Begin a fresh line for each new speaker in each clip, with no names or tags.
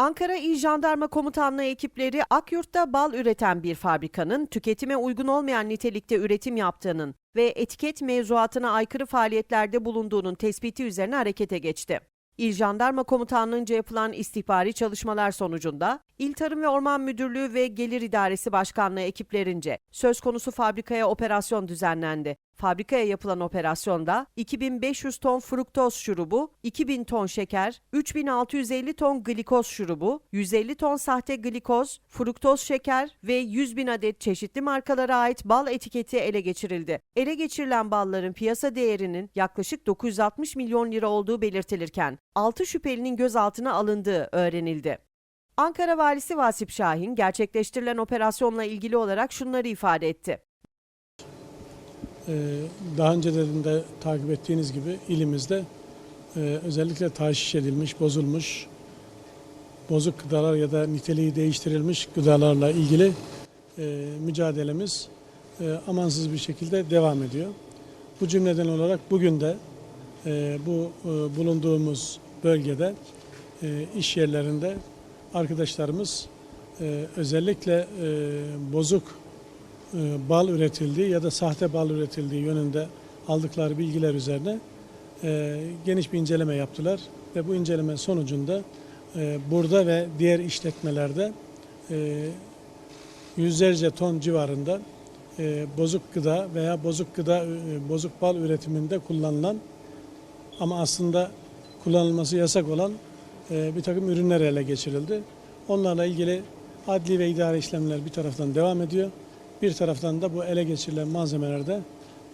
Ankara İl Jandarma Komutanlığı ekipleri Akyurt'ta bal üreten bir fabrikanın tüketime uygun olmayan nitelikte üretim yaptığının ve etiket mevzuatına aykırı faaliyetlerde bulunduğunun tespiti üzerine harekete geçti. İl Jandarma Komutanlığı'nca yapılan istihbari çalışmalar sonucunda İl Tarım ve Orman Müdürlüğü ve Gelir İdaresi Başkanlığı ekiplerince söz konusu fabrikaya operasyon düzenlendi. Fabrikaya yapılan operasyonda 2500 ton fruktoz şurubu, 2000 ton şeker, 3650 ton glikoz şurubu, 150 ton sahte glikoz, fruktoz şeker ve 100 bin adet çeşitli markalara ait bal etiketi ele geçirildi. Ele geçirilen balların piyasa değerinin yaklaşık 960 milyon lira olduğu belirtilirken 6 şüphelinin gözaltına alındığı öğrenildi. Ankara Valisi Vasip Şahin gerçekleştirilen operasyonla ilgili olarak şunları ifade etti.
Ee, Daha önceden de takip ettiğiniz gibi ilimizde e, özellikle tahşiş edilmiş, bozulmuş, bozuk gıdalar ya da niteliği değiştirilmiş gıdalarla ilgili e, mücadelemiz e, amansız bir şekilde devam ediyor. Bu cümleden olarak bugün de bu bulunduğumuz bölgede iş yerlerinde arkadaşlarımız e, özellikle e, bozuk e, bal üretildiği ya da sahte bal üretildiği yönünde aldıkları bilgiler üzerine geniş bir inceleme yaptılar ve bu inceleme sonucunda burada ve diğer işletmelerde yüzlerce ton civarında bozuk gıda veya bozuk gıda bozuk bal üretiminde kullanılan ama aslında kullanılması yasak olan bir takım ürünler ele geçirildi. Onlarla ilgili adli ve idari işlemler bir taraftan devam ediyor. Bir taraftan da bu ele geçirilen malzemeler de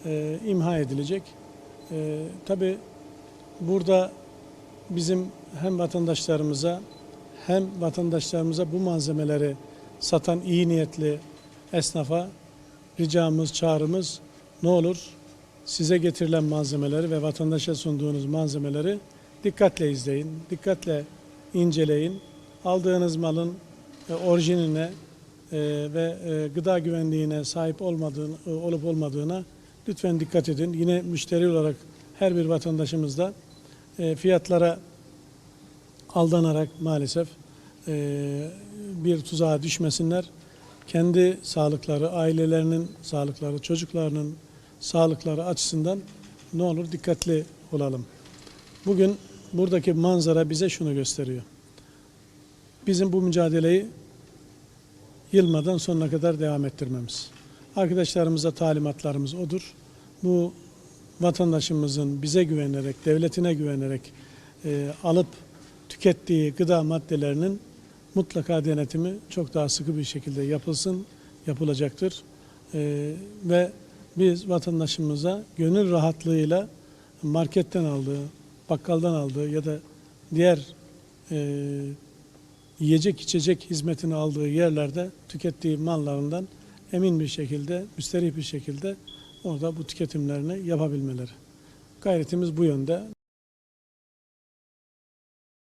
e, imha edilecek. E, Tabi burada bizim hem vatandaşlarımıza hem vatandaşlarımıza bu malzemeleri satan iyi niyetli esnafa ricamız, çağrımız ne olur size getirilen malzemeleri ve vatandaşa sunduğunuz malzemeleri dikkatle izleyin, dikkatle inceleyin. Aldığınız malın e, orijinine e, ve e, gıda güvenliğine sahip olmadığını, olup olmadığına lütfen dikkat edin. Yine müşteri olarak her bir vatandaşımız da fiyatlara aldanarak maalesef bir tuzağa düşmesinler. Kendi sağlıkları, ailelerinin sağlıkları, çocuklarının sağlıkları açısından ne olur dikkatli olalım. Bugün buradaki manzara bize şunu gösteriyor. Bizim bu mücadeleyi yılmadan sonuna kadar devam ettirmemiz. Arkadaşlarımıza talimatlarımız odur. Bu vatandaşımızın bize güvenerek, devletine güvenerek e, alıp tükettiği gıda maddelerinin mutlaka denetimi çok daha sıkı bir şekilde yapılsın, yapılacaktır. E, ve biz vatandaşımıza gönül rahatlığıyla marketten aldığı, bakkaldan aldığı ya da diğer e, yiyecek içecek hizmetini aldığı yerlerde tükettiği mallarından emin bir şekilde, müsterih bir şekilde orada bu tüketimlerini yapabilmeleri. Gayretimiz bu yönde.